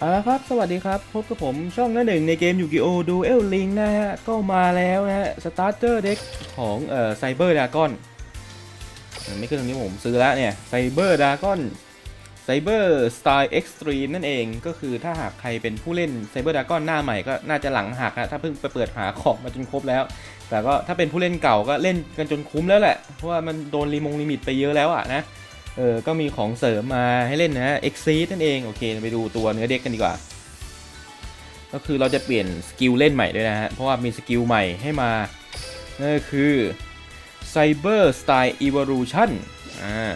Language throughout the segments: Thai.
เอาละครับ สวัสดีครับ พบกับผมช่องหน้าหนึ่งในเกมยูกิโอดูเอลลิงนะฮะ ก็มาแล้วนะฮะ สตาร์เตอร์เด็กของเอ่อไซเบอร์ดากอนไม่ขึ้นตรงนี้ผมซื้อแล้วเนี่ยไซเบอร์ดากอนไซเบอร์สไตล์เอ็กซ์ตรีมนั่นเองก็คือถ้าหากใครเป็นผู้เล่นไซเบอร์ดากอนหน้าใหม่ก็น่าจะหลังหักอะถ้าเพิ่งไปเปิดหาของมาจนครบแล้ว แต่ก็ถ้าเป็นผู้เล่นเก่าก็เล่นกันจนคุ้มแล้วแหละ เพราะว่ามันโดนรีมงลิมิตไปเยอะแล้วอะนะ เออก็มีของเสริมมาให้เล่นนะ Exceed นั่นเอง โอเค ไปดูตัวเนื้อเด็กกันดีกว่า ก็คือเราจะเปลี่ยนสกิลเล่นใหม่ด้วยนะฮะ เพราะว่ามีสกิลใหม่ให้มา นั่นก็คือ Cyber Style Evolution อ่า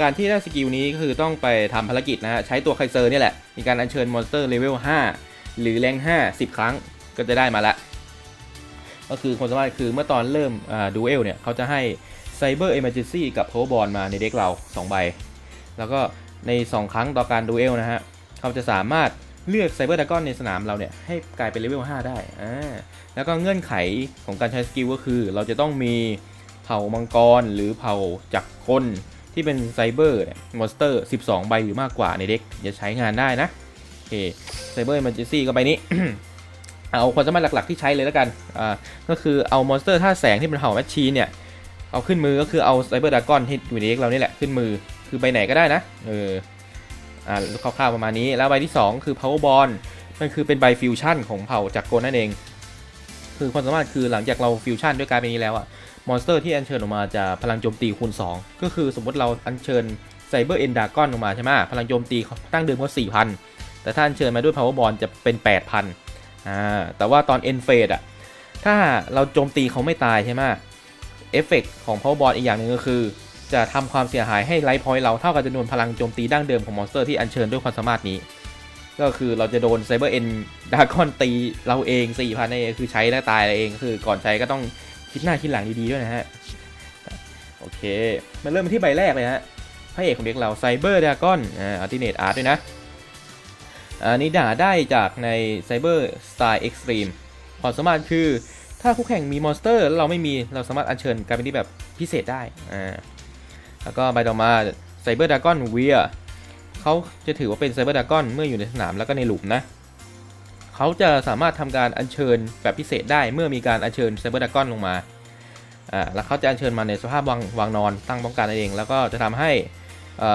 การที่ได้สกิลนี้ก็คือต้องไปทำภารกิจนะฮะ ใช้ตัวไคเซอร์นี่แหละ มีการอัญเชิญมอนสเตอร์เลเวล 5 หรือแรง5 10 ครั้งก็จะได้มาละ ก็คือคนสามารถคือเมื่อตอนเริ่มดูเอลเนี่ยเขาจะให้ Cyber Emergency กับ Power Ball มาในเด็กเรา 2 ใบ แล้วก็ใน 2 ครั้งต่อการดูเอลนะฮะ เขาจะสามารถเลือก Cyber Dragon ในสนามเราเนี่ย ให้กลายเป็นเลเวล 5 ได้อ่าแล้วก็เงื่อนไขของการใช้สกิลก็คือ เราจะต้องมีเผ่ามังกรหรือเผ่าจักรกลที่เป็นไซเบอร์เนี่ยมอนสเตอร์ 12 ใบหรือมากกว่าในเด็กจะใช้งานได้นะโอเค Cyber Emergency ก็ไปนี้เอาความสามารถหลัก ๆ ที่ใช้เลยแล้วกัน อ่า ก็คือเอามอนสเตอร์ท่าแสงที่เป็นเผ่าแมชชีนเนี่ย เอาขึ้นมือก็คือเอาไซเบอร์ดากอนที่อยู่ในเด็กเรานี่แหละขึ้นมือคือใบไหนก็ได้นะ เออ อ่าคร่าวๆประมาณนี้ แล้วใบที่ 2 คือ power ball มันคือเป็นใบฟิวชั่นของเผ่าจักรกลนั่นเอง คือความสามารถคือหลังจากเราฟิวชั่นด้วยการเป็นนี้แล้วอะมอนสเตอร์ที่อัญเชิญออกมาจะพลังโจมตีคูณ 2 ก็คือสมมติเราอัญเชิญไซเบอร์เอนดากอนออกมาใช่ไหมพลังโจมตีตั้งเดิมเขา4,000แต่ถ้าอัญเชิญมาด้วย power ball จะเป็น 8,000อ่าแต่ว่าตอน end phase อะถ้าเราโจมตีเขาไม่ตายใช่ไหม เอฟเฟกของ power ball อีกอย่างหนึ่งก็คือ จะทำความเสียหายให้ไลท์พอยต์เราเท่ากับจำนวนพลังโจมตีดั้งเดิมของมอนสเตอร์ที่อัญเชิญด้วยความสามารถนี้ ก็คือเราจะโดนไซเบอร์เอ็นดากอนตีเราเอง4,000นั่นเองคือใช้แล้วตายเรเองคือก่อนใช้ก็ต้องคิดหน้าคิดหลังดีๆด้วยนะฮะโอเคมาเริ่มที่ใบแรกเลยฮะพระเอกของเด็กเราไซเบอร์ดากอนอ่าอัลติเนตอาร์ตด้วยนะอันนี้ด่าได้จากใน Cyber Style Extreme ความสามารถคือ ถ้าคู่แข่งมีมอนสเตอร์เราไม่มีเราสามารถอัญเชิญกลายเป็นที่แบบพิเศษได้อ่าแล้วก็ใบต่อมาไซเบอร์ดากอนเวียเขาจะถือว่าเป็นไซเบอร์ดากอนเมื่ออยู่ในสนามแล้วก็ในหลุมนะเขาจะสามารถทำการอัญเชิญแบบพิเศษได้เมื่อมีการอัญเชิญไซเบอร์ดากอนลงมาอ่าแล้วเขาจะอัญเชิญมาในสภาพวางวางนอนตั้งป้องกันเอง แล้วก็จะทำให้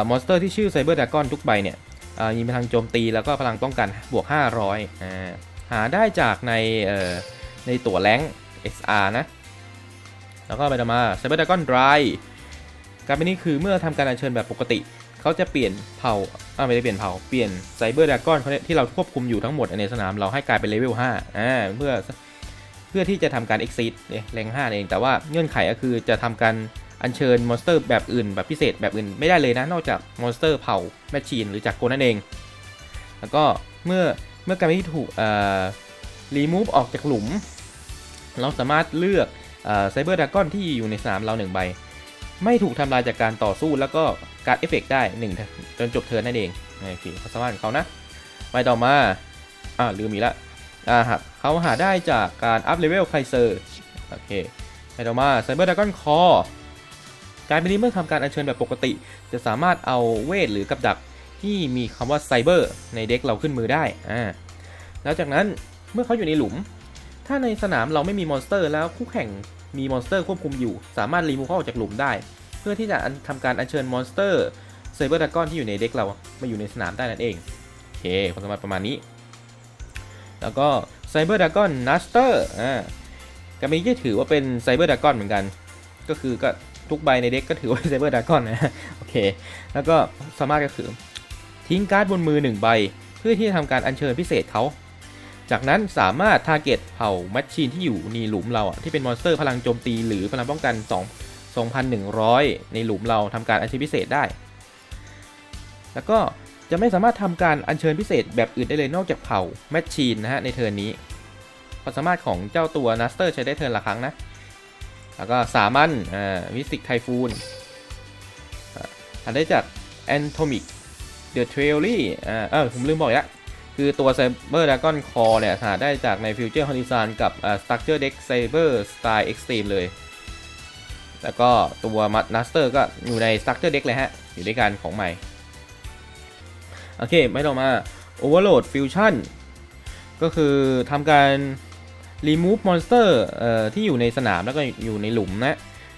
มอนสเตอร์ที่ชื่อไซเบอร์ดากอนทุกใบเนี่ยอ่ามีพลังโจมตีแล้วก็พลังป้องกันบวก 500อ่าหาได้จากในเอ่อ ในตั๋วแรง XR นะ แล้วก็ไปต่อมา Cyber Dragon Dry การเป็นนี้คือเมื่อทำการอัญเชิญแบบปกติ เขาจะเปลี่ยนเผ่าอ่าไม่ได้เปลี่ยนเผ่า เปลี่ยน Cyber Dragon เขาที่เราควบคุมอยู่ทั้งหมดในสนามเราให้กลายเป็นเลเวล5อ่าเพื่อเพื่อที่จะทำการ Exceed เนี่ยแรง5เองแต่ว่าเงื่อนไขก็คือจะทำการอัญเชิญมอนสเตอร์แบบอื่นแบบพิเศษแบบอื่นไม่ได้เลยนะ นอกจากมอนสเตอร์เผ่าแมชชีนหรือจากโกนั่นเอง แล้วก็เมื่อเมื่อการที่ถูกเอ่อ รีมูฟออกจากหลุม เราสามารถเลือกไซเบอร์ดากอนที่อยู่ในสนามเราหนึ่งใบ ไม่ถูกทำลายจากการต่อสู้แล้วก็การเอฟเฟกได้หนึ่งจนจบเทิร์นนั่นเองโอเคความสามารถของเขานะไปต่อมาอ่าลืมอีกละอ่าครับเขาหาได้จากการอัพเลเวลไคเซอร์โอเคไปต่อมาไซเบอร์ดากอนคอการเป็นนี้เมื่อทำการอัญเชิญแบบปกติ จะสามารถเอาเวทหรือกับดักที่มีคำว่าไซเบอร์ในเด็กเราขึ้นมือได้อ่าแล้วจากนั้น เมื่อเขาอยู่ในหลุม ถ้าในสนามเราไม่มีมอนสเตอร์ แล้วคู่แข่งมีมอนสเตอร์ควบคุมอยู่ สามารถรีมูฟเขาออกจากหลุมได้ เพื่อที่จะทำการอัญเชิญมอนสเตอร์เซเบอร์ดากอนที่อยู่ในเด็กเรามาอยู่ในสนามได้นั่นเองโอเคความสามารถประมาณนี้ แล้วก็ไซเบอร์ดากอนนัสเตอร์อ่าการนี้จะถือว่าเป็นไซเบอร์ดากอนเหมือนกัน ก็คือก็ทุกใบในเด็กก็ถือว่าไซเบอร์ดากอนนะโอเค แล้วก็สามารถก็คือทิ้งการ์ดบนมือหนึ่งใบ เพื่อที่จะทำการอัญเชิญพิเศษเขา จากนั้นสามารถทาร์เก็ตเผ่าแมชชีนที่อยู่ในหลุมเราที่เป็นมอนสเตอร์พลังโจมตีหรือพลังป้องกัน 2 2,100 ในหลุมเราทำการอัญเชิญพิเศษได้ แล้วก็จะไม่สามารถทำการอัญเชิญพิเศษแบบอื่นได้เลยนอกจากเผ่าแมชชีนนะฮะในเทิร์นนี้ความสามารถของเจ้าตัวนัสเตอร์ใช้ได้เทิร์นละครั้งนะ แล้วก็สามัญอ่าวิสิกไทฟูนอันได้จากแอนโทมิกเดอะเทรลลี่อ่าเออผมลืมบอกอีกแล้ว คือตัว Cyber Dragon Core เนี่ยหาได้จากใน Future Horizon กับ Structure Deck Cyber Style Extreme เลย แล้วก็ตัว Master ก็อยู่ใน Structure Deck เลยฮะ อยู่ด้วยกันของใหม่ โอเค ไม่ต่อมา Overload Fusion ก็คือทำการ remove monster เอ่อที่อยู่ในสนามแล้วก็อยู่ในหลุมนะ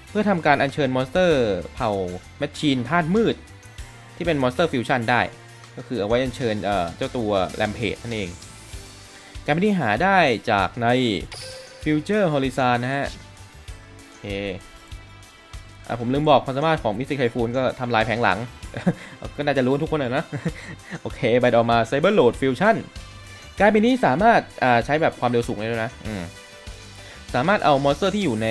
เพื่อทำการอัญเชิญมอนสเตอร์เผ่าแมชชีนธาตุมืด ที่เป็นมอนสเตอร์ฟิวชั่นได้ ก็คือเอาไว้เชิญเจ้าตัวแรมเพจนั่นเอง การเป็นที่หาได้จากใน Future Horizon นะฮะโอเคอะผมลืมบอกความสามารถของมิสซิไ f ฟูนก็ทำลายแผงหลัง ก็น่าจะรู้ทุกคนเลยนะ โอเคไปต่อมา Cyber Load Fusion การเป็นนี้สามารถใช้แบบความเร็วสูงได้ด้วยนะสามารถเอามอนสเตอร์ที่อยู่ใน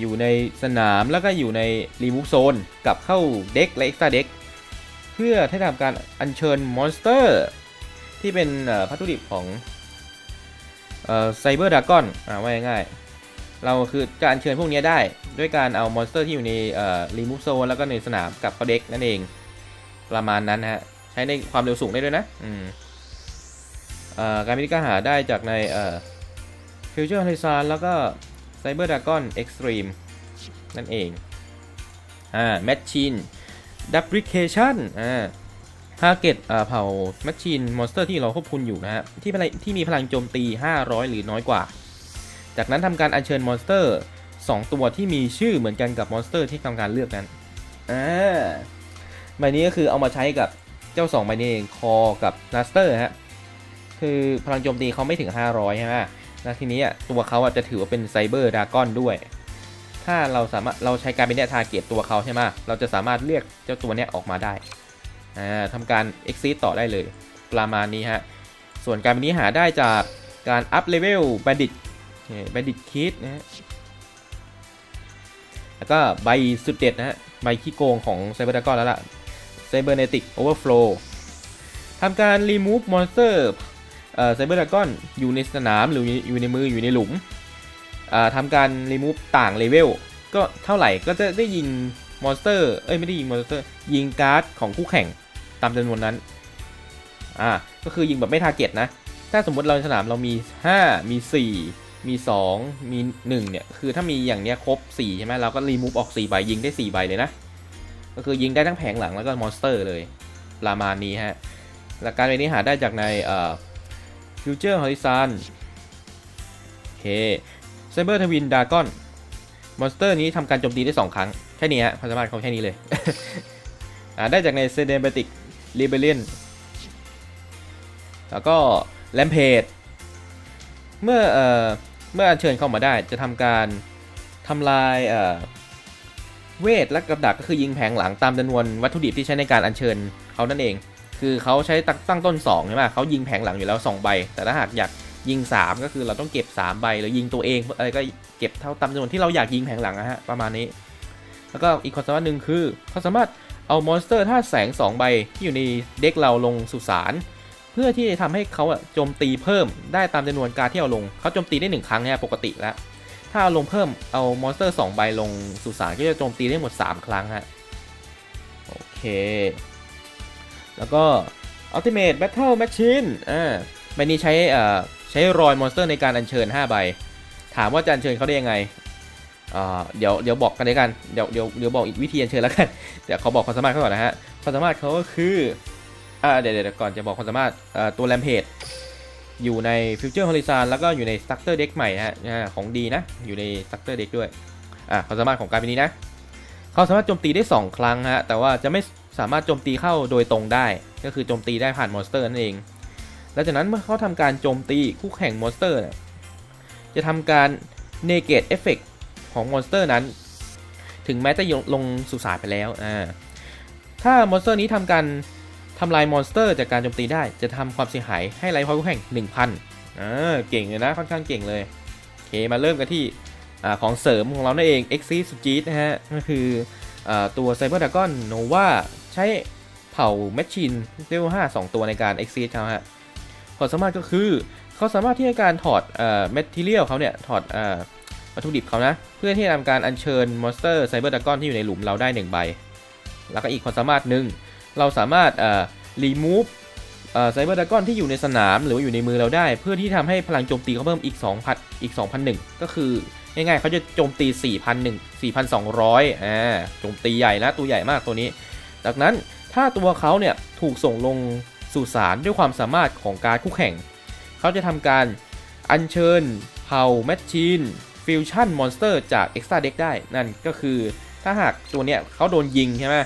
อยู่ในสนามแล้วก็อยู่ใน Remove Zone กลับเข้าเด็กและ Extra Deck เพื่อให้ทำการอัญเชิญมอนสเตอร์ ที่เป็นพัตถุดิบของไซเบอร์ดากอนอ่าว่าง่ายๆเราคือจะอัญเชิญพวกนี้ได้ ด้วยการเอามอนสเตอร์ที่อยู่ในเอ่อ Remove Zone แล้วก็ในสนามกลับเขาเด็กนั่นเองประมาณนั้นฮะ ใช้ในความเร็วสูงได้ด้วยนะอืมการมินิกาหาได้จากในเอ่อ Future Horizon แล้วก็ Cyber Dragon Extreme นั่นเองอ่า Machine Duplication อ่า Target อ่าเผ่า Machine Monster ที่เราควบคุมอยู่นะฮะที่พลังที่มีพลังโจมตี 500 หรือน้อยกว่า จากนั้นทำการอัญเชิญมอนสเตอร์ 2 ตัวที่มีชื่อเหมือนกันกับมอนสเตอร์ที่ทำการเลือกนั้นอ่าใบนี้ก็คือเอามาใช้กับเจ้า 2 ใบนี้เองคอกับนัสเตอร์ฮะคือพลังโจมตีเขาไม่ถึง 500 ใช่ไหมแล้วทีนี้ตัวเขาจะถือว่าเป็นไซเบอร์ดากอนด้วย ถ้าเราสามารถเราใช้การเป็นเนี่ยทาเก็ตตัวเขาใช่ไหมเราจะสามารถเรียกเจ้าตัวเนี้ยออกมาได้ทำการ exit ต่อได้เลย ประมาณนี้ฮะ ส่วนการเป็นนี้หาได้จากการอัพเลเวลบัณฑิตบัณฑิตคิดนะฮะแล้วก็ใบสุดเด็ดนะฮะ ใบขี้โกงของไซเบอร์ดากอนแล้วล่ะ Cybernetic Overflow ทำการ remove monster เอ่อ Cyber Dragon อยู่ในสนามหรืออยู่ในมืออยู่ในหลุม ทำการ remove ต่างเลเวลก็เท่าไหร่ก็จะได้ยิงมอนสเตอร์เอ้ยไม่ได้ยิงมอนสเตอร์ยิงการ์ดของคู่แข่งตามจำนวนนั้นอ่าก็คือยิงแบบไม่ทาร์เก็ตนะ ถ้าสมมติเราในสนามเรามี 5 มี 4 มี 2 มี 1 เนี่ย คือถ้ามีอย่างเนี้ยครบ 4 ใช่ไหมเราก็รีมูฟออก4ใบยิงได้ 4 ใบเลยนะ ก็คือยิงได้ทั้งแผงหลังแล้วก็มอนสเตอร์เลยประมาณนี้ฮะหลักการใบนี้หาได้จากในเอ่อ Future Horizon โอเค Cyber Twin Dragon มอนสเตอร์นี้ทำการโจมตีได้ 2 ครั้ง แค่นี้ฮะความสามารถเขาแค่นี้เลย ได้จากใน Cinematic Rebellion แล้วก็ Rampage เมื่อเอ่อเมื่ออัญเชิญเข้ามาได้จะทำการทำลายเอ่อเวทและกับดักก็คือยิงแผงหลังตามจำนวนวัตถุดิบที่ใช้ในการอัญเชิญเขานั่นเอง คือเขาใช้ตั้งตั้งต้น2ใช่ไหมเขายิงแผงหลังอยู่แล้ว 2 ใบ แต่ถ้าหากอยาก ยิง 3 ก็คือเราต้องเก็บ 3 ใบหรือยิงตัวเองอะไรก็เก็บเท่าตามจำนวนที่เราอยากยิงแผงหลังนะฮะประมาณนี้ แล้วก็อีกความสามารถหนึ่งคือเขาสามารถเอามอนสเตอร์ธาตุแสง 2 ใบที่อยู่ในเด็กเราลงสุสานเพื่อที่จะทำให้เขาโจมตีเพิ่มได้ตามจำนวนการที่เอาลงเขาโจมตีได้ 1 ครั้งเนี่ยปกติแล้ว ถ้าเอาลงเพิ่มเอามอนสเตอร์ 2 ใบลงสุสานก็จะโจมตีได้หมด 3 ครั้งฮะโอเค แล้วก็ Ultimate Battle Machine อ่าใบนี้ใช้อ่า ใช้รอยมอนสเตอร์ในการอัญเชิญ 5 ใบ ถามว่าจะอัญเชิญเขาได้ยังไงเดี๋ยวเดี๋ยวบอกกันเลยกันเดี๋ยวเดี๋ยวเดี๋ยวบอกอีกวิธีอัญเชิญแล้วกันเดี๋ยวเขาบอกความสามารถเขาก่อนนะฮะความสามารถเขาก็คืออ่าเดี๋ยวเดี๋ยวก่อนจะบอกความสามารถตัวแรมเพจอยู่ใน Future Horizon แล้วก็อยู่ใน Structure Deck ใหม่นะฮะของดีนะ อยู่ใน Structure Deck ด้วยอ่าความสามารถของการเป็นนี้นะเขาสามารถโจมตีได้ 2 ครั้งฮะแต่ว่าจะไม่สามารถโจมตีเข้าโดยตรงได้ ก็คือโจมตีได้ผ่านมอนสเตอร์นั่นเอง ล้วจากนั้นเมื่อเขาทำการโจมตีคู่แข่งมอนสเตอร์จะทำการ negate effect ของมอนสเตอร์นั้น ถึงแม้จะลงสุสานไปแล้วอ่าถ้ามอนสเตอร์นี้ทำการทำลายมอนสเตอร์จากการโจมตีได้จะทำความเสียหายให้ไลฟ์พอยต์คู่แข่ง1,000อ่าเก่งเลยนะค่อนข้างเก่งเลยโอเคมาเริ่มกันที่อของเสริมของเรานั่นเอง e x i s s u j i t นะฮะก็คืออตัว Cyber Dragon Nova ใช้เผ่า Machine Level 5 2 ตัวในการ Exit เขาฮะ ความสามารถก็คือเขาสามารถที่จะการถอดเอ่อ Material เขาเนี่ยถอดเอ่อวัตถุดิบเขานะ เพื่อที่จะทำการอัญเชิญ Monster Cyber Dragon ที่อยู่ในหลุมเราได้ 1 ใบ แล้วก็อีกความสามารถหนึ่งเราสามารถเอ่อ remove เอ่อ Cyber Dragon ที่อยู่ในสนามหรือว่าอยู่ในมือเราได้ เพื่อที่ทำให้พลังโจมตีเขาเพิ่มอีก2,000อีก2,001ก็คือง่ายๆเขาจะโจมตี 4,001 4,200อ่าโจมตีใหญ่นะตัวใหญ่มากตัวนี้ จากนั้นถ้าตัวเขาเนี่ยถูกส่งลง สู่สารด้วยความสามารถของการคู่แข่ง เขาจะทำการอัญเชิญเผ่าแมชชีนฟิวชั่นมอนสเตอร์จาก Extra Deck ได้ นั่นก็คือถ้าหากตัวเนี้ยเขาโดนยิงใช่ไหม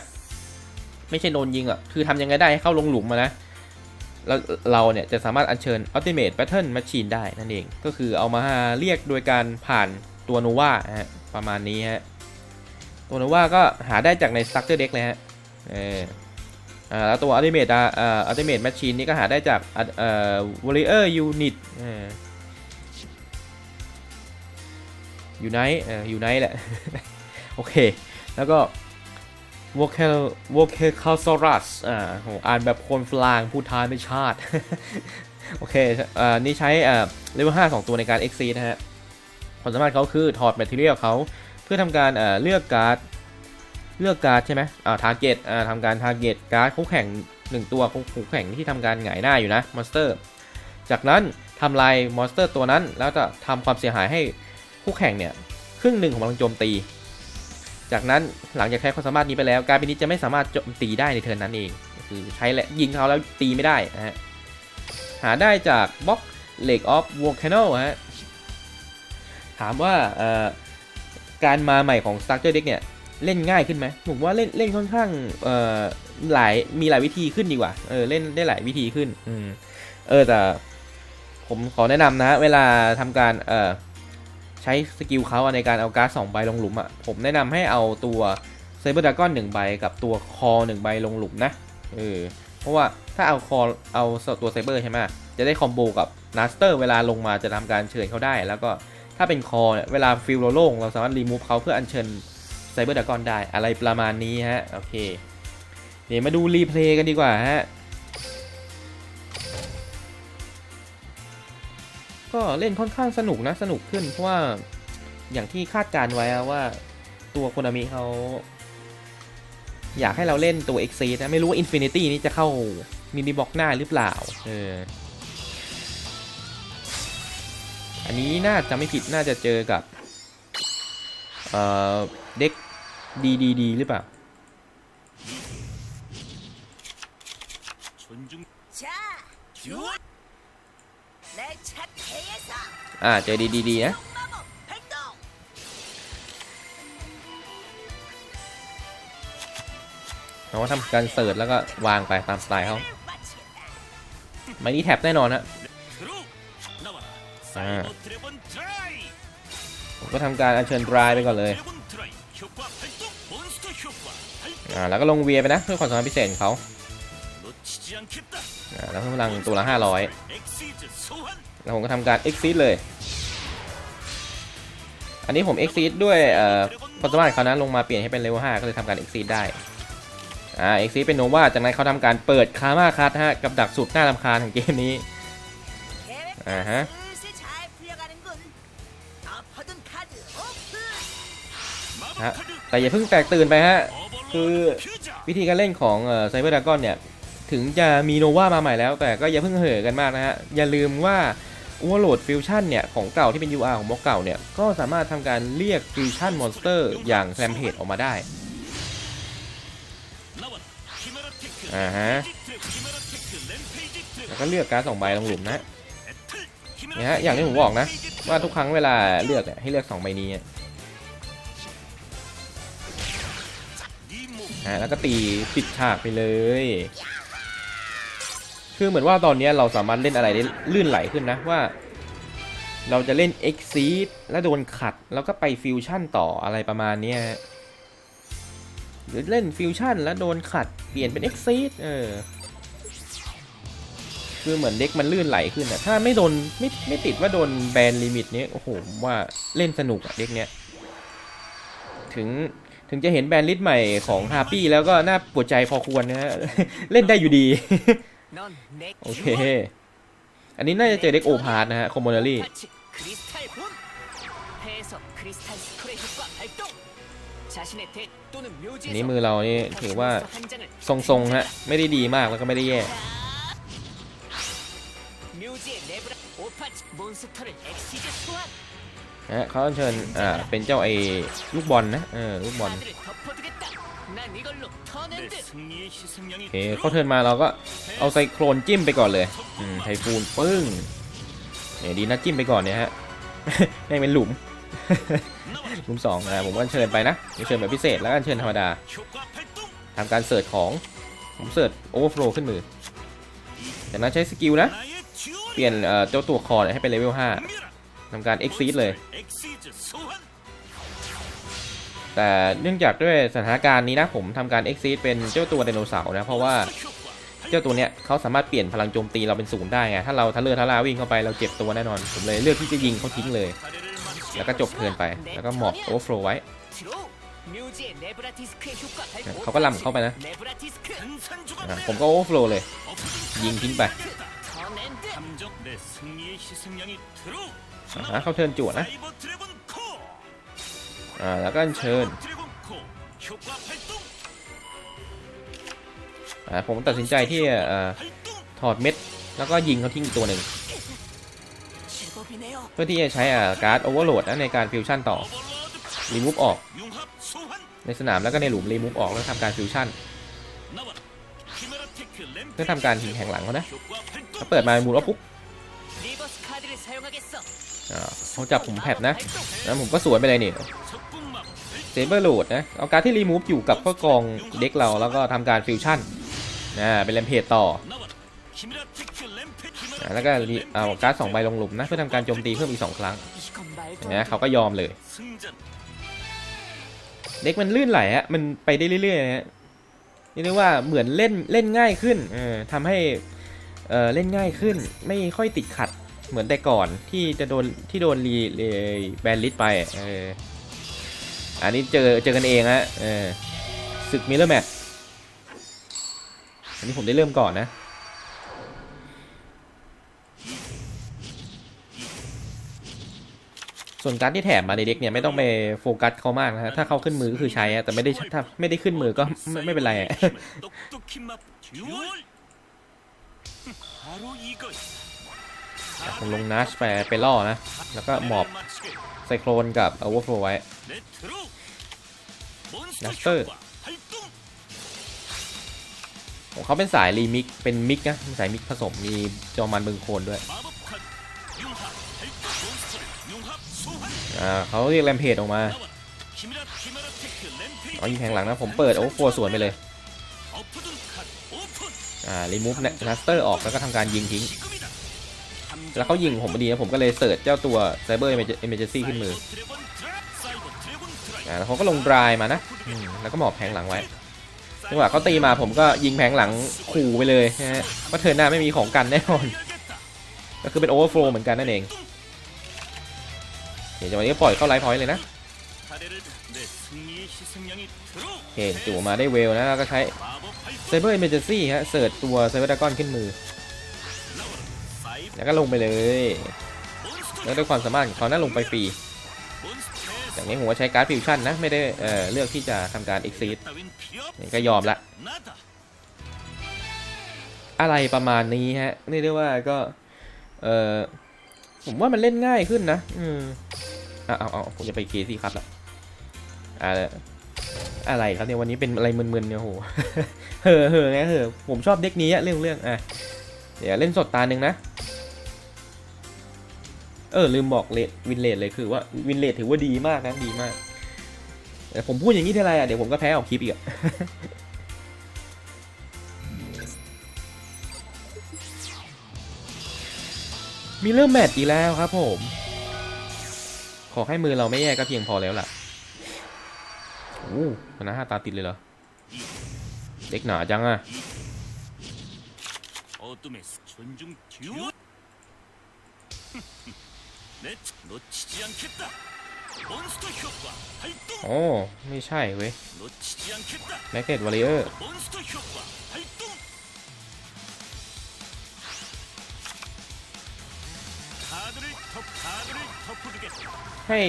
ไม่ใช่โดนยิงอะ คือทำยังไงได้ให้เข้าลงหลุมมานะแล้วเราเนี่ยจะสามารถอัญเชิญ Ultimate Battle Machine ได้นั่นเอง ก็คือเอามาเรียกโดยการผ่านตัวโนวาฮะประมาณนี้ฮะตัวโนวาก็หาได้จากใน Structure Deck เลยฮะเออ อ่าแล้วตัว Ultimate อ่าอ่า Ultimate Machine นี่ก็หาได้จากเอ่อ Warrior Unit เออ Unite เอ่อ Unite แหละ โอเค แล้วก็ Vocal Vocalsaurus อ่าโหอ่านแบบคนฟลางพูดทานไม่ชาติ โอเคอ่านี่ใช้อ่าเลเวล5 2ตัวในการ Exceed นะฮะความสามารถเขาคือถอดแมทเทียลเขาเพื่อทำการเอ่อเลือกการ์ด เลือกการ์ดใช่ไหมอ่า target อ่าทำการ target การ์ดคู่แข่ง 1 ตัวคู่แข่งที่ทำการหงายหน้าอยู่นะมอนสเตอร์จากนั้นทำลายมอนสเตอร์ตัวนั้น แล้วจะทำความเสียหายให้คู่แข่งเนี่ยครึ่งหนึ่งของพลังโจมตี จากนั้นหลังจากใช้ความสามารถนี้ไปแล้ว การเป็นนี้จะไม่สามารถโจมตีได้ในเทิร์นนั้นเองก็คือใช้และยิงเขาแล้วตีไม่ได้นะฮะหาได้จากบล็อกเลกออฟวอลค n o ฮะถามว่าอ่อการมาใหม่ของ Structure Deck เนี่ย เล่นง่ายขึ้นไหมผมว่าเล่นเล่นค่อนข้างเอ่อหลายมีหลายวิธีขึ้นดีกว่าเออเล่นได้หลายวิธีขึ้น อืมเออแต่ ผมขอแนะนำนะ เวลาทำการเอ่อใช้สกิลเขาในการเอาการ์ดสองใบลงหลุมอะผมแนะนำให้เอาตัวเซเบอร์ดากอนหนึ่งใบกับตัวคอหนึ่งใบลงหลุมนะเออเพราะว่าถ้าเอาคอเอาตัวไซเบอร์ใช่ไหมจะได้คอมโบกับนัสเตอร์เวลาลงมาจะทำการเชิญเขาได้ แล้วก็ถ้าเป็นคอเนี่ยเวลาฟิลโล่งเราสามารถรีมูฟเขาเพื่ออัญเชิญ ไซเบอร์ดากอนได้อะไรประมาณนี้ฮะ โอเค เดี๋ยวมาดูรีเพลย์กันดีกว่าฮะ ก็เล่นค่อนข้างสนุกนะ สนุกขึ้น เพราะว่าอย่างที่คาดการไว้ว่าตัวโคนามิเขาอยากให้เราเล่นตัว x อ็นะ ไม่รู้ว่า Infinity นี้จะเข้ามินิบ็อกหน้าหรือเปล่า เออ อันนี้น่าจะไม่ผิดน่าจะเจอกับ เด็กดีดีดีหรือเปล่าอ่าเจอดีดีดีนะเราก็ทำการเสิร์ชแล้วก็วางไปตามสไตล์เขาไม่นี่แท็บแน่นอนนะอ่า ก็ทำการอัญเชิญดรายไปก่อนเลยอ่าแล้วก็ลงเวียไปนะเพื่อความสามพิเศษเขาอ่าแล้วพลังตัวละห้าร้แล้วผมก็ทำการเอ็กซีดเลย อันนี้ผมเอ็กซิสด้วยเอ่อความสมารถเขานั้นลงมาเปลี่ยนให้เป็นเลเวล5ก็เลยทำการเอ็กซีดได้อ่าเอ็กซีดเป็นโนวาจากนั้นเขาทำการเปิดคามาคัทฮะกับดักสุดหน้าลำคาของเกมนี้อ่าฮะะแต่อย่าเพิ่งแตกตื่นไปฮะคือวิธีการเล่นของไซเบอร์ดากอนเนี่ยถึงจะมีโนวามาใหม่แล้ว แต่ก็อย่าเพิ่งเห่อกันมากนะฮะ อย่าลืมว่าอัวโหลดฟิวชั่นเนี่ย ของเก่าที่เป็น UR ของมอกเก่าเนี่ย ก็สามารถทำการเรียกฟิวชั่นมอนสเตอร์อย่างแซมเพจออกมาได้อ่าฮะแล้วก็เลือกการสองใบลงหลุมนะเนี่ยฮะอย่างที่ผมบอกนะ ว่าทุกครั้งเวลาเลือกให้เลือกสองใบนี้ อะ니모ฮะแล้วก็ตีปิดฉากไปเลย คือเหมือนว่าตอนนี้เราสามารถเล่นอะไรได้ลื่นไหลขึ้นนะว่า เราจะเล่น Exceed แล้วโดนขัดแล้วก็ไปฟิวชั่นต่ออะไรประมาณนี้หรือเล่นฟิวชั่นแล้วโดนขัดเปลี่ยนเป็น Exceed เออคือเหมือนเด็กมันลื่นไหลขึ้นอะถ้าไม่โดนไม่ไม่ติดว่าโดนแบนลิมิตเนี้ยโอ้โหว่าเล่นสนุกอะเด็กเนี้ย ถึง ถึงจะเห็นแบนด์ลิสใหม่ของฮาร์ปี้แล้วก็น่าปวดใจพอควรนะฮะ เล่นได้อยู่ดี โอเค อันนี้น่าจะเจอเด็กโอพาร์นะฮะคอมโบนารี่นี้มือเรานี่ถือว่าทรงๆฮะไม่ได้ดีมากแล้วก็ไม่ได้แย่ นะเขาเชิญเป็นเจ้าไอ้ลูกบอลนะเออลูกบอลโอเคเขาเชิญมาเราก็เอาไซโครนจิ้มไปก่อนเลยไทฟูนปึ้งเนี่ยดีนะจิ้มไปก่อนเนี่ยฮะให้เป็นหลุมหลุมสองนะผมก็เชิญไปนะเชิญแบบพิเศษแล้วก็เชิญธรรมดาทำการเสิร์ชของผมเสิร์ชโอเวอร์โฟลขึ้นมือแต่นั้นใช้สกิลนะ เปลี่ยนเจ้าตัวคอให้เป็นเลเวล5 ทำการ exceed เลย แต่เนื่องจากด้วยสถานการณ์นี้นะผมทำการ exceed เป็นเจ้าตัวไดโนเสาร์นะเพราะว่าเจ้าตัวเนี้ยเขาสามารถเปลี่ยนพลังโจมตีเราเป็นศูนย์ได้ไงถ้าเราทะเลอทะลาวิ่งเข้าไปเราเจ็บตัวแน่นอน ผมเลยเลือกที่จะยิงเขาทิ้งเลย แล้วก็จบเพลินไปแล้วก็หมอบโอเวอร์ฟลไว้เขาก็ลำเข้าไปนะ ผมก็โอเวอร์ฟลเลย ยิงทิ้งไป 터낸드 함정 내 승리의 희생양이 들어 อ่ะเขาเทิร์นจั่วนะ 사이버 드래곤 코 อ่าแล้วก็อัญเชิญ 사이버 드래곤 코 효과 발동 อ่าผมตัดสินใจที่เอ่อ 발동 ถอดเม็ด แล้วก็ยิงเขาทิ้งอีกตัวหนึ่ง 제법이네요 เพื่อที่จะใช้อ่าการ์ดโอเวอร์โหลดนะในการฟิวชั่นต่อ 오버로드 รีมูฟออก 융합 소환 ในสนามแล้วก็ในหลุมรีมูฟออกแล้วทำการฟิวชั่น 나와라 키메라 테크 램프 เพื่อทำการทิ้งแข่งหลังเขานะ 효과 발동 ถ้าเปิดมาบูลอปุ๊บเขาจับผมแผดนะนะผมก็สวนไปเลยนี่เซเบอร์โหลดนะ เอาการที่รีมูฟอยู่กับข้อกองเด็กเราแล้วก็ทำการฟิวชั่นนะเป็นเลมเพจต่อ แล้วก็เอาการ์ดสองใบลงหลุมนะ เพื่อทำการโจมตีเพิ่มอีกสองครั้งนะเขาก็ยอมเลย เด็กมันลื่นไหลฮะมันไปได้เรื่อยๆนะฮะนี่เรียกว่าเหมือนเล่นเล่นง่ายขึ้นเออทำให้ เออเล่นง่ายขึ้นไม่ค่อยติดขัดเหมือนแต่ก่อนที่จะโดนที่โดนรีรีแบนลิสไปเอออันนี้เจอเจอกันเองฮะเออศึกมิลเลอร์แมทอันนี้ผมได้เริ่มก่อนนะส่วนการที่แถมมาในเด็กเนี่ยไม่ต้องไปโฟกัสเขามากนะฮะถ้าเขาขึ้นมือก็คือใช้แต่ไม่ได้ถ้าไม่ได้ขึ้นมือก็ไม่ไม่เป็นไร จาผมลงนัชไปไปล่อนะ แล้วก็หมอบไซโครนกับอเวอร์โฟไว้นัสเตอร์ของเขาเป็นสายรีมิก เป็นมิกนะสายมิกผสมมีจอมันบึงโคนด้วยเขาเรียกแรมเพจออกมาเอายิงแทงหลังนะ ผมเปิดโอ้โฟสวนไปเลย อ่ารีมูฟนัสเตอร์ออกแล้วก็ทำการยิงทิ้ง แล้วเขายิงผมพอดีนะผมก็เลยเสิร์ชเจ้าตัวไซเบอร์เอเมเจซี่ขึ้นมืออ่าแล้วเขาก็ลงดรายมานะแล้วก็หมอบแผงหลังไว้จังหวะเขาตีมาผมก็ยิงแผงหลังขู่ไปเลยนะฮะว่าเธอหน้าไม่มีของกันแน่นอนก็คือเป็นโอเวอร์โฟลเหมือนกันนั่นเองเดี๋ยวจังหวะนี้ปล่อยเข้าไลฟ์พอยต์เลยนะ โอเคจู่มาได้เวลนะแล้วก็ใช้ไซเบอร์เอเมเจนซี่ฮะเสิร์ชตัวไซเบอร์ดากอนขึ้นมือ แล้วก็ลงไปเลย แล้วด้วยความสามารถเขาน่าลงไปฟรีอย่างนี้ผมว่าใช้การ์ดฟิวชั่นนะ ไม่ได้เเลือกที่จะทำการเอ็กซิสนี่ก็ยอมละ อะไรประมาณนี้ฮะ นี่เรียกว่าก็เออผมว่ามันเล่นง่ายขึ้นนะ อืมอ้าวอาผมจะไปเคซี่ครับละ อ่าอะไรครับเนี่ยวันนี้เป็นอะไรมึนๆเนี่ยโหเห่อเห่อไงเห่อผมชอบเด็กนี้อะเรื่องเรื่องอะเดี๋ยวเล่นสดตาหนึ่งนะเออลืมบอกเลทวินเลทเลยคือว่าวินเลทถือว่าดีมากนะดีมากแต่ผมพูดอย่างนี้ทีไรอะเดี๋ยวผมก็แพ้ออกคลิปอีกอะมีเริ่มแมตช์อีกแล้วครับผม ขอให้มือเราไม่แย่ก็เพียงพอแล้วล่ะ โอ้ชนะห้าตาติดเลยเหรอ เด็กหนาจังอะโอ้ไม่ใช่เว้ยแม็กเนตวอลเลอร์ให้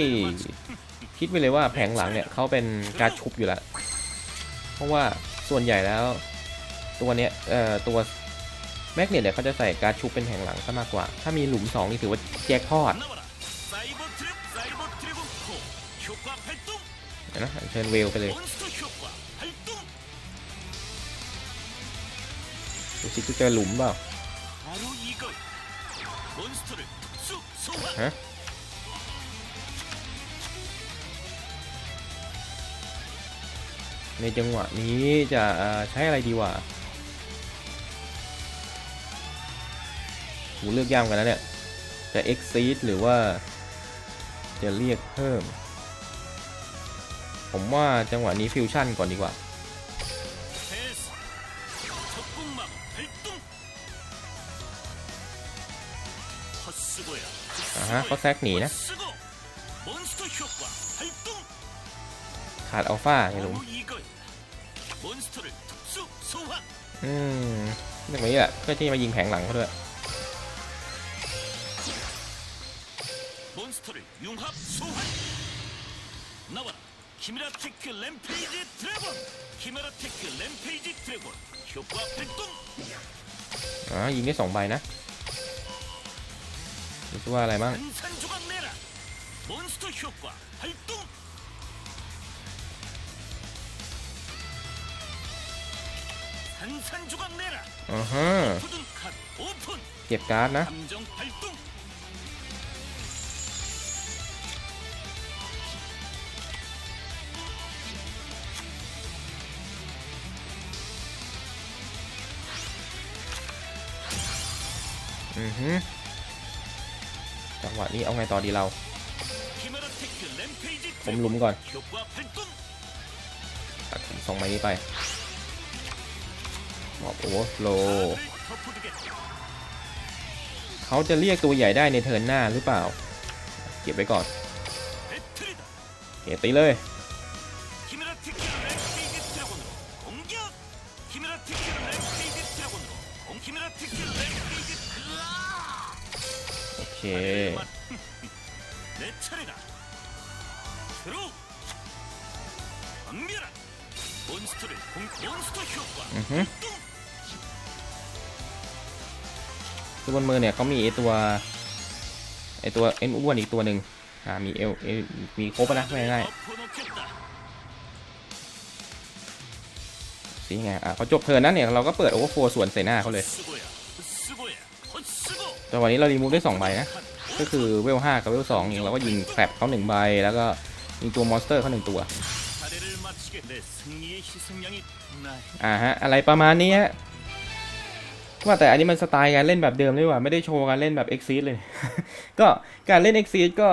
คิดไว้เลยว่าแผงหลังเนี่ยเขาเป็นการชุบอยู่แล้ว เพราะว่าส่วนใหญ่แล้วตัวเนี้ยเอ่อตัวแมกเนตเนี่ยเขาจะใส่การชุบเป็นแผงหลังซะมากกว่า ถ้ามีหลุม2นี่ถือว่าแจ็คพอดนะเชิญเวลไปเลยดูสิจะเจอหลุมเปล่าฮะ ในจังหวะนี้จะใช้อะไรดีวะหูเลือกยามกันแล้วเนี่ย จะ exceed หรือว่าจะเรียกเพิ่ม ผมว่าจังหวะนี้ฟิวชั่นก่อนดีกว่าอาฮะเขาแซกหนีนะ ขาดอัลฟาไงลุง อืมแบบนี้แหละเพื่อที่มายิงแผงหลังเขาด้วยキムラティックレンページドラゴンキムラティックレンページドラゴンヒョッパーペットンอ่ายิงได้สองใบนะรู้ว่าอะไรบ้าง อฮเก็บการ์ดนะอือฮึจังหวะนี้เอาไงต่อดีเรา ผมลุมก่อนตัดผมส่งไม้นี้ไป โอ้โหร์โลเขาจะเรียกตัวใหญ่ได้ในเทิร์นหน้าหรือเปล่า เก็บไว้ก่อนเก็บตีเลยโอเคอือฮึ คือบนมือเนี่ยเขามีไอตัวไอตัวเอ็นอ้วนอีกตัวหนึ่งอ่ามีเอลมีครบนะง่ายสิไงอะเขาจบเทิร์นนั้นเนี่ยเราก็เปิดโอเวอร์โฟส่วนใส่หน้าเขาเลยแต่วันนี้เรารีมูฟได้2ใบนะก็คือเวลห้ากับเวลสองเองเราก็ยิงแฟบเขาหนึ่งใบแล้วก็ยิงตัวมอนสเตอร์เขาหนึ่งตัวอ่าฮะอะไรประมาณนี้ฮะ ว่าแต่อันนี้มันสไตล์การเล่นแบบเดิมเลยว่ะไม่ได้โชว์การเล่นแบบ Exceed เลย ก็การเล่น Exceed ก็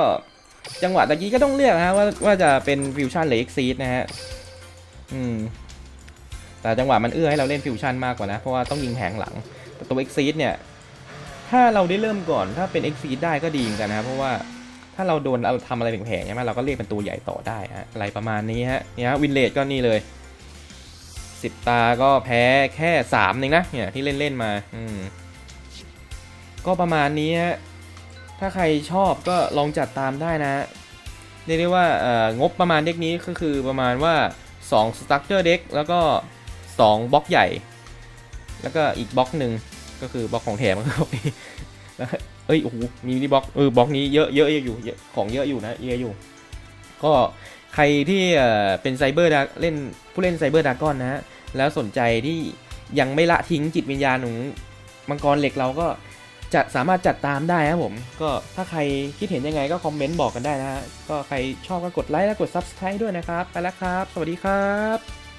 จังหวะตะกี้ก็ต้องเลือกนะว่าว่าจะเป็นฟิวชั่นหรือ Exceed นะฮะอืมแต่จังหวะมันเอื้อให้เราเล่นฟิวชั่นมากกว่านะ เพราะว่าต้องยิงแผงหลัง แต่ตัว Exceed เนี่ย ถ้าเราได้เริ่มก่อนถ้าเป็น Exceed ได้ก็ดีเหมือนกันนะครับเพราะว่าถ้าเราโดนเราทำอะไรแผงๆใช่ไหมเราก็เรียกเป็นตัวใหญ่ต่อได้ฮะอะไรประมาณนี้ฮะเนี่ยวินเลดก็นี่เลย สิบตาก็แพ้แค่สามเองนะเนี่ยที่เล่นเล่นมาอืมก็ประมาณนี้ฮะถ้าใครชอบก็ลองจัดตามได้นะเรียกได้ว่าเอ่องบประมาณเด็กนี้ก็คือประมาณว่า 2 structure deck แล้วก็ 2บล็อกใหญ่ แล้วก็อีกบล็อกหนึ่งก็คือบล็อกของแถมคือบล็อกนี้แล้วเอ้ยโอ้โหมีนี่บล็อกเออบล็อกนี้เยอะเยอะอยู่ของเยอะอยู่นะเยอะอยู่ ก็ ใครที่เป็นไซเบอร์เล่นผู้เล่นไซเบอร์ดากอนนะฮะแล้วสนใจที่ยังไม่ละทิ้งจิตวิญญาณของมังกรเหล็กเราก็จะสามารถจัดตามได้ครับผม ก็ถ้าใครคิดเห็นยังไงก็คอมเมนต์บอกกันได้นะฮะก็ใครชอบก็กดไลค์และกด Subscribe ด้วยนะครับ ไปแล้วครับ สวัสดีครับ